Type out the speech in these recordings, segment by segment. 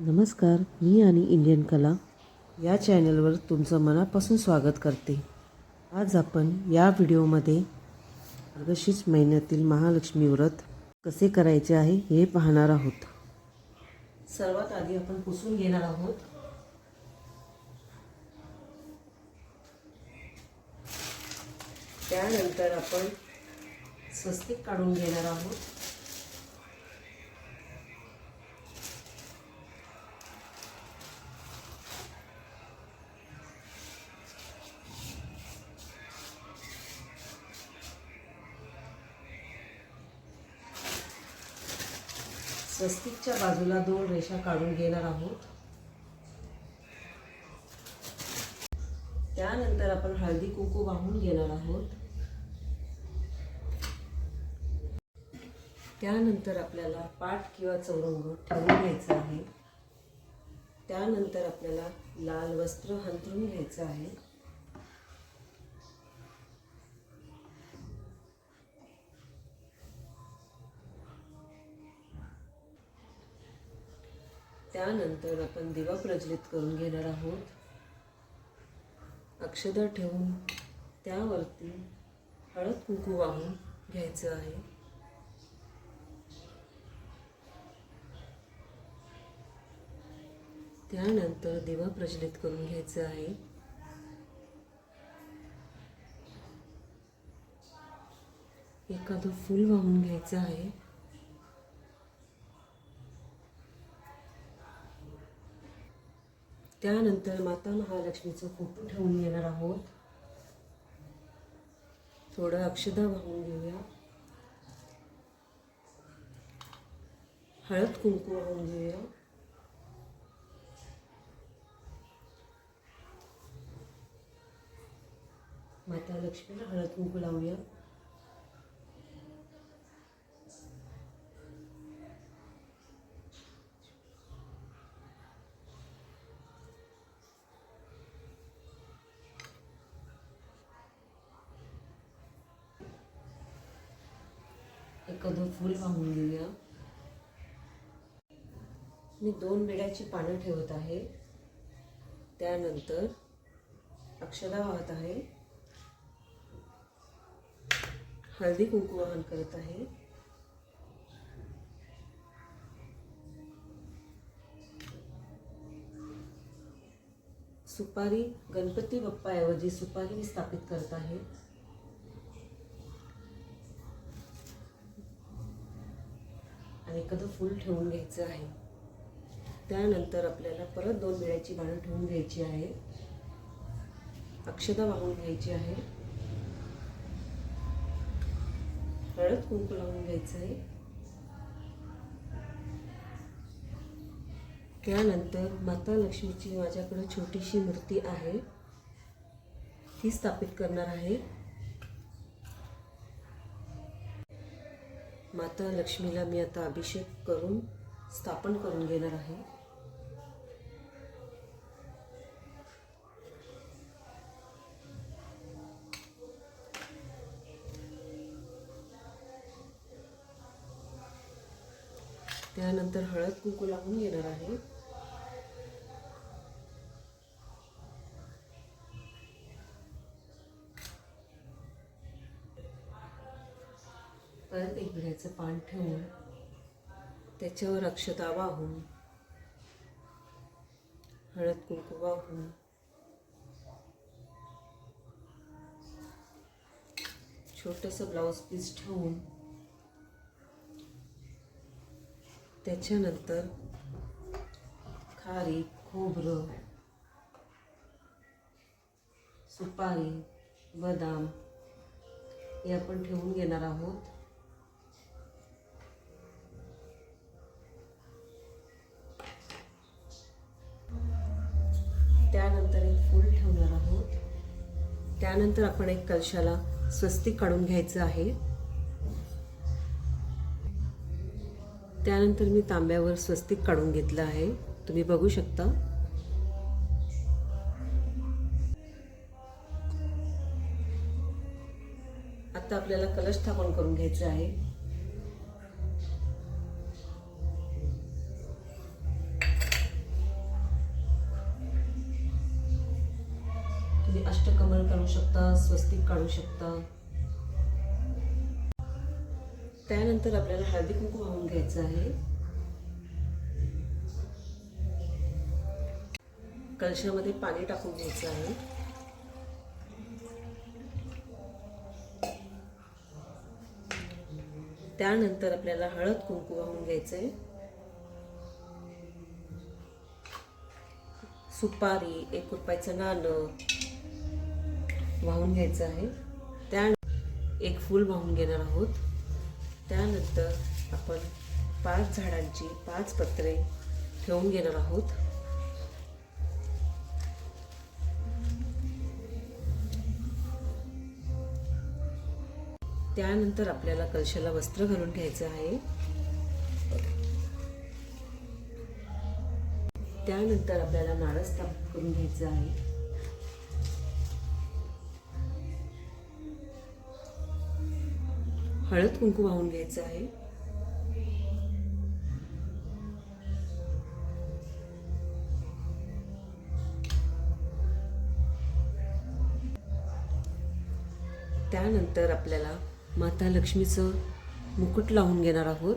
नमस्कार मी आणि इंडियन कला या चॅनलवर तुमचं मनापासून स्वागत करते. आज आपण या व्हिडिओमध्ये मार्गशीर्ष महिन्यातील महालक्ष्मी व्रत कसे करायचे आहे हे पाहणार आहोत. सर्वात आधी आपण पुसून घेणार आहोत. त्यानंतर आपण स्वस्तिक काढून घेणार आहोत. स्वस्तिकच्या बाजूला दोन रेषा काढून घेणार आहोत. त्यानंतर आपण हळदी कुंकू वाहून घेणार आहोत. त्यानंतर आपल्याला पाठ किंवा चौरंग ठरवून घ्यायचं आहे. त्यानंतर आपल्याला लाल वस्त्र हंतरून घ्यायचं आहे. त्यानंतर आपण दिवा प्रज्वलित करून घेणार आहोत. अक्षदा ठेवून त्यावरती हळद कुंकू वाहून घ्यायचं आहे. त्यानंतर दिवा प्रज्वलित करून घ्यायचं आहे. एखादं फूल वाहून घ्यायचं आहे. त्यानंतर माता महालक्ष्मीचं फोटो ठेवून येणार आहोत. थोडं अक्षदा वाहून घेऊया. हळद कुंकू वाहून घेऊया. माता लक्ष्मीला हळद कुंकू लावूया. कदम फूल वाहून घेऊया. मी दोन बेड्याची पानं ठेवत आहे. त्यानंतर अक्षदा वाहत आहे. हळदी कुंकू वाहन करत आहे. सुपारी गणपती बाप्पाऐवजी सुपारी मी स्थापित करत आहे. आणि एखादं फूल ठेवून घ्यायचं आहे. त्यानंतर आपल्याला परत दोन वेळाची गाणं ठेवून घ्यायची आहे. अक्षता वाहून घ्यायची आहे. हळद कुंकू लावून घ्यायचं आहे. त्यानंतर माता लक्ष्मीची माझ्याकडे छोटीशी मूर्ती आहे. ती स्थापित करणार आहे. माता लक्ष्मीला मी आता अभिषेक करून स्थापन करून घेणार आहे. त्यानंतर हळद कुंकू लागून घेणार आहे. ठेवून त्याच्यावर अक्षता वाहून हळद कुंकू वाहून. छोटंसं ब्लाऊज पीस ठेवून त्याच्यानंतर खारी खोबरं सुपारी बदाम हे आपण ठेवून घेणार आहोत. त्यानंतर आपण एक कलशाला स्वस्तिक काढून घ्यायचं आहे. त्यानंतर मी तांब्यावर स्वस्तिक काढून घेतलं आहे. तुम्ही बघू शकता. आता आपल्याला कलश स्थापन करून घ्यायचं आहे. तुम्ही अष्टकमल काढू शकता स्वस्तिक काढू शकता. त्यानंतर आपल्याला हळदी कुंकू वाहून घ्यायचं आहे. कलशामध्ये पाणी टाकून घ्यायचं आहे. त्यानंतर आपल्याला हळद कुंकू वाहून घ्यायचं आहे सुपारी एक रुपयाचं नाणं वाहून घ्यायचं आहे. त्या एक फूल वाहून घेणार आहोत. त्यानंतर आपण पाच झाडांची पाच पत्रे ठेवून घेणार आहोत. त्यानंतर आपल्याला कलशाला वस्त्र घालून घ्यायचं आहे. त्यानंतर आपल्याला नारळ करून घ्यायचं आहे. हळद कुंकू वाहून घ्यायचं आहे. त्यानंतर आपल्याला माता लक्ष्मीचं मुकुट लावून घेणार आहोत.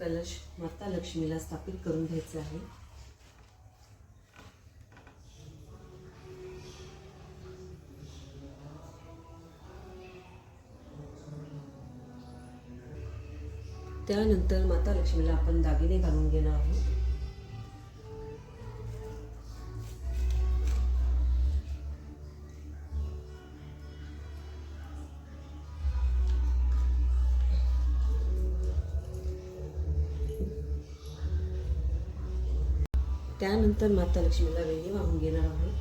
कलश माता लक्ष्मीला स्थापित करून घ्यायचं आहे. त्यानंतर माता लक्ष्मीला आपण दागिने घालून घेणार आहोत. त्यानंतर माता लक्ष्मीला वेणी वाहून घेणार आहोत.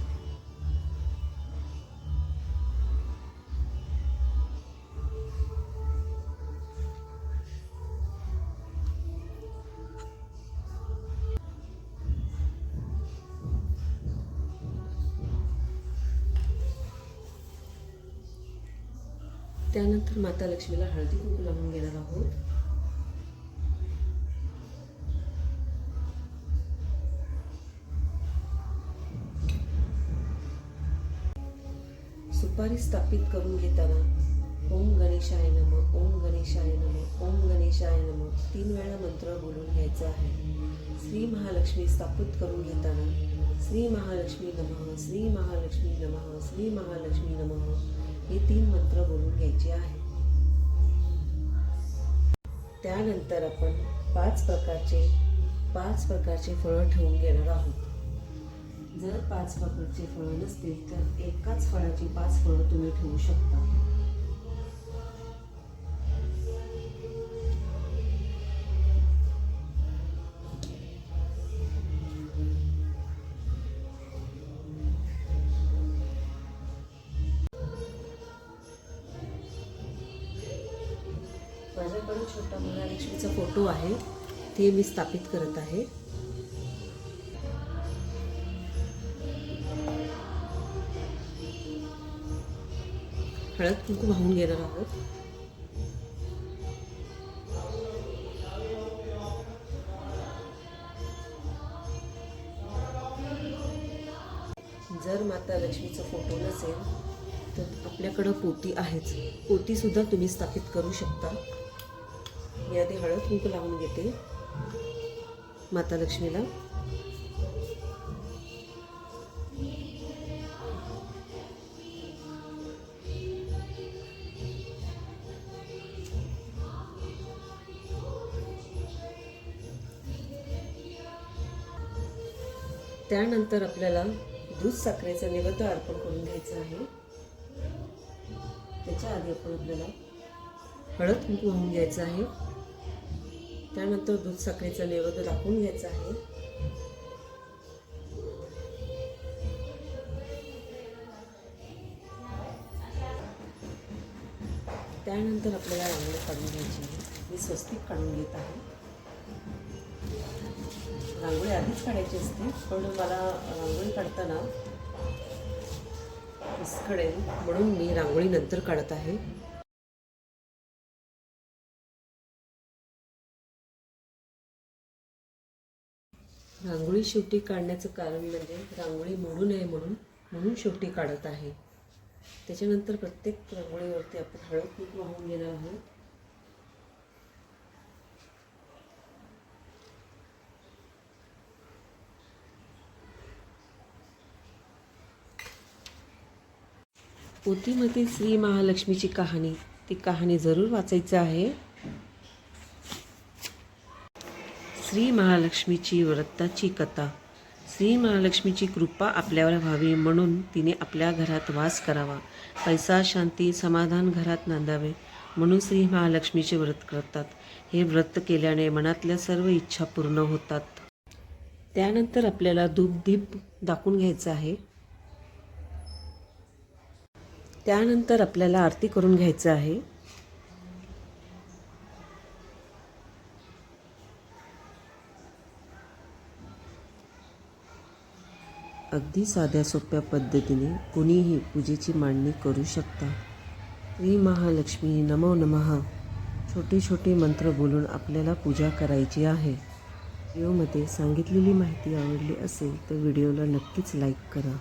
त्यानंतर माता लक्ष्मीला हळदी कुंकू लावून घेणार आहोत. सुपारी स्थापित करून घेताना ओम गणेशाय नम ओम गणेशाय नम ओम गणेशाय नम तीन वेळा मंत्र बोलून घ्यायचा आहे. श्री महालक्ष्मी स्थापित करून घेताना श्री महालक्ष्मी नमः श्री महालक्ष्मी नमः श्री महालक्ष्मी नमः हे तीन मंत्र बोलून घ्यायचे आहे. त्यानंतर आपण पाच प्रकारचे पाच प्रकारचे फळं ठेवून घेणार आहोत. जर पाच प्रकारचे फळं नसतील तर एकाच फळाची पाच फळं तुम्ही ठेवू शकता. माझ्याकडे छोटा महालक्ष्मीचा फोटो आहे. ते मी स्थापित करत आहे. हळद कुंकू वाहून घेणार आहोत. जर माता लक्ष्मीचा फोटो नसेल तर आपल्याकडं पोती आहेच. पोतीसुद्धा तुम्ही स्थापित करू शकता. मी आधी हळद कुंकू लावून घेते माता लक्ष्मीला. त्यानंतर आपल्याला दूध साखरेचं नैवेद्य अर्पण करून घ्यायचं आहे. त्याच्या आधी आपण आपल्याला हळद कुंकू घ्यायचं आहे. त्यानंतर दूध साखरेचं नैवेद्य दाखवून घ्यायचं आहे. त्यानंतर आपल्याला रांगोळी काढून घ्यायची आहे. मी स्वस्तिक काढून घेत आहे. रांगोळी आधीच काढायची असते पण मला रांगोळी काढताना विस्कडेल म्हणून मी रांगोळी नंतर काढत आहे. रांगोळी शेवटी काढण्याचं कारण म्हणजे रांगोळी मोडू नये म्हणून म्हणून शेवटी काढत आहे. त्याच्यानंतर प्रत्येक रांगोळीवरती आपण हळद कुंकू वाहून घेणार आहोत. पोथीमध्ये श्री महालक्ष्मीची कहाणी. ती कहाणी जरूर वाचायचं आहे. श्री महालक्ष्मीची व्रताची कथा. श्री महालक्ष्मीची कृपा आपल्यावर व्हावी म्हणून तिने आपल्या घरात वास करावा. पैसा शांती समाधान घरात नांदावे म्हणून श्री महालक्ष्मीचे व्रत करतात. हे व्रत केल्याने मनातल्या सर्व इच्छा पूर्ण होतात. त्यानंतर आपल्याला धूप दीप दाखवून घ्यायचं आहे. त्यानंतर आपल्याला आरती करून घ्यायचं आहे. अगदी साध्या सोप्या पद्धतीने कुणीही पूजेची मांडणी करू शकता. श्री महालक्ष्मी नमो नमः. छोटे छोटे मंत्र बोलून आपल्याला पूजा करायची आहे. व्हिडिओमध्ये सांगितलेली माहिती आवडली असेल तर व्हिडिओला नक्कीच लाईक करा.